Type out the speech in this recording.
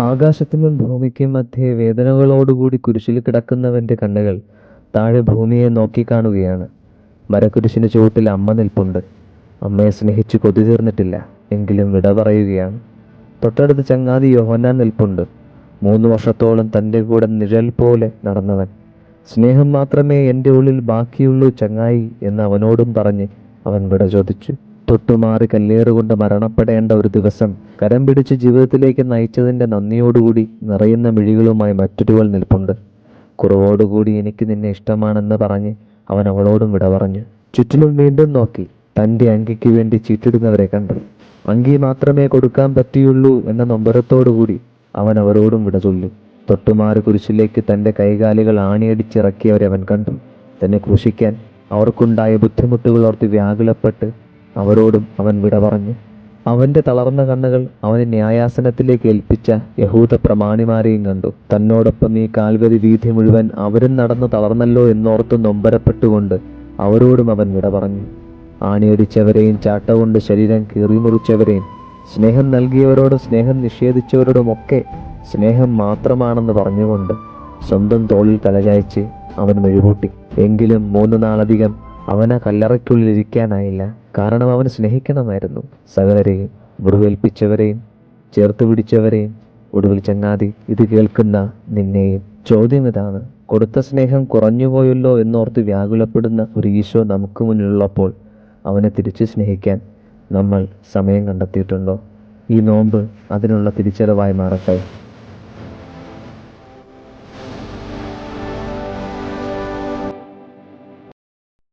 ആകാശത്തിനും ഭൂമിക്കും മധ്യേ വേദനകളോടുകൂടി കുരിശിൽ കിടക്കുന്നവന്റെ കണ്ണുകൾ താഴെ ഭൂമിയെ നോക്കിക്കാണുകയാണ് മരക്കുരിശിന് ചുവട്ടിൽ അമ്മ നിൽപ്പുണ്ട്. അമ്മയെ സ്നേഹിച്ച് കൊതി തീർന്നിട്ടില്ല. എങ്കിലും വിട പറയുകയാണ്. തൊട്ടടുത്ത് ചങ്ങാതി യോഹന്നാൻ നിൽപ്പുണ്ട്. മൂന്ന് വർഷത്തോളം തന്റെ കൂടെ നിഴൽ പോലെ നടന്നവൻ. സ്നേഹം മാത്രമേ എന്റെ ഉള്ളിൽ ബാക്കിയുള്ളൂ ചങ്ങായി എന്ന് അവനോടും പറഞ്ഞ് അവൻ വിട ചോദിച്ചു. തൊട്ടുമാറി കല്ലേറുകൊണ്ട് മരണപ്പെടേണ്ട ഒരു ദിവസം കരം പിടിച്ച് ജീവിതത്തിലേക്ക് നയിച്ചതിന്റെ നന്ദിയോടുകൂടി നിറയുന്ന മിഴികളുമായി മറ്റൊരുവൾ നിൽപ്പുണ്ട്. കുറവോടുകൂടി എനിക്ക് നിന്നെ ഇഷ്ടമാണെന്ന് പറഞ്ഞ് അവൻ അവളോടും വിട പറഞ്ഞു. ചുറ്റിലും വീണ്ടും നോക്കി തന്റെ അങ്കിക്ക് വേണ്ടി ചീട്ടിടുന്നവരെ കണ്ടു. അങ്കി മാത്രമേ കൊടുക്കാൻ പറ്റിയുള്ളൂ എന്ന നൊമ്പരത്തോടുകൂടി അവൻ അവരോടും വിട ചൊല്ലി. തൊട്ടുമാറി കുരിശിലേക്ക് തന്റെ കൈകാലുകൾ ആണിയടിച്ചിറക്കിയവരെ അവൻ കണ്ടു. തന്നെ ക്രൂശിക്കാൻ അവർക്കുണ്ടായ ബുദ്ധിമുട്ടുകൾ ഓർത്ത് വ്യാകുലപ്പെട്ട് അവരോടും അവൻ വിട പറഞ്ഞു. അവന്റെ തളർന്ന കണ്ണുകൾ അവനെ ന്യായാസനത്തിലേക്ക് ഏൽപ്പിച്ച യഹൂദ പ്രമാണിമാരെയും കണ്ടു. തന്നോടൊപ്പം ഈ കാൽവരി വീഥി മുഴുവൻ അവരും നടന്നു തളർന്നല്ലോ എന്നോർത്ത് നൊമ്പരപ്പെട്ടുകൊണ്ട് അവരോടും അവൻ വിട പറഞ്ഞു. ആണിയടിച്ചവരെയും ചാട്ടകൊണ്ട് ശരീരം കീറിമുറിച്ചവരെയും സ്നേഹം നൽകിയവരോടും സ്നേഹം നിഷേധിച്ചവരോടുമൊക്കെ സ്നേഹം മാത്രമാണെന്ന് പറഞ്ഞുകൊണ്ട് സ്വന്തം തോളിൽ തലചായ്ച്ച് അവൻ മെഴുകൂട്ടി എങ്കിലും മൂന്ന് നാളധികം അവന് കല്ലറയ്ക്കുള്ളിൽ ഇരിക്കാനായില്ല കാരണം അവന് സ്നേഹിക്കണമായിരുന്നു. സകലരെയും മുറിവേൽപ്പിച്ചവരെയും ചേർത്ത് പിടിച്ചവരെയും ഒടുവിൽ ചങ്ങാതി ഇത് കേൾക്കുന്ന നിന്നെയും. ചോദ്യം ഇതാണ് കൊടുത്ത സ്നേഹം കുറഞ്ഞുപോയല്ലോ എന്നോർത്ത് വ്യാകുലപ്പെടുന്ന ഒരു ഈശോ നമുക്ക് മുന്നിലുള്ളപ്പോൾ അവനെ തിരിച്ച് സ്നേഹിക്കാൻ നമ്മൾ സമയം കണ്ടെത്തിയിട്ടുണ്ടോ? ഈ നോമ്പ് അതിനുള്ള തിരിച്ചറിവായി മാറട്ടെ.